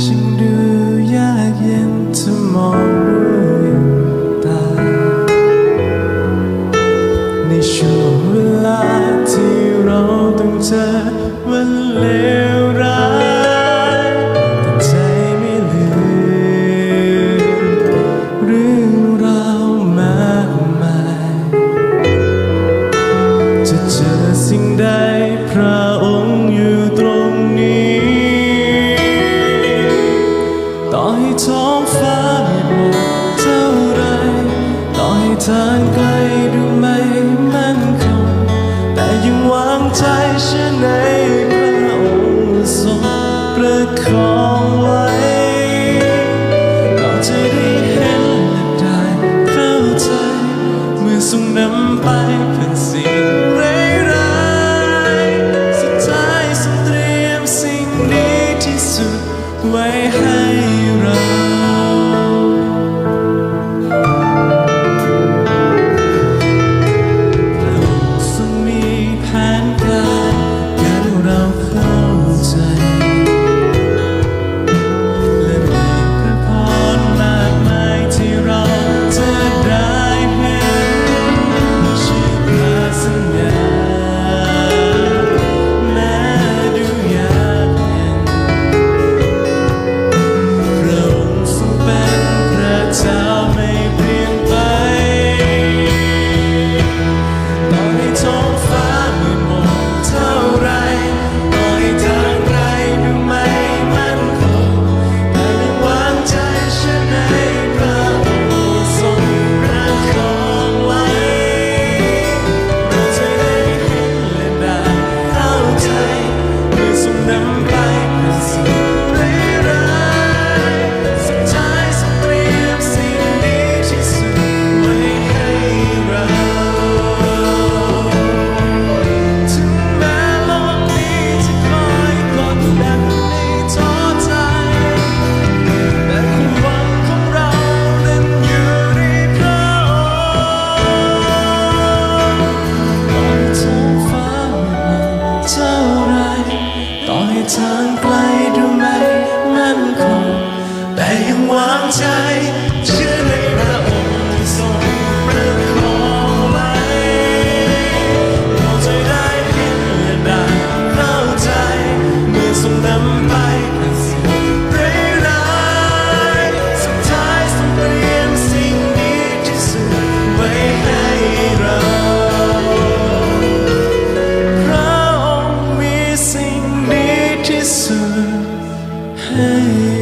ฉันดูยากเย็นจะมองด้วยตา ในช่วงเวลาที่เราต้องเจอวันเลวร้าย ทางไกลดูไม่มั่นคงแต่ยังวางใจเชื่อในพระองค์ทรงประคองไว้ก็จะได้เห็นและได้เข้าใจเมื่อทรงนำไปผ่านสิ่งร้ายๆสุดท้ายทรงเตรียมสิ่งดีที่สุดไว้ให้ ทางไกลดูไหมมั่นคง แต่ยังวางใจเชื่อในพระองค์ทรงประคองไว้เราจะได้เพียงเมื่อใดเข้าใจเมื่อทรงนำไป Hey.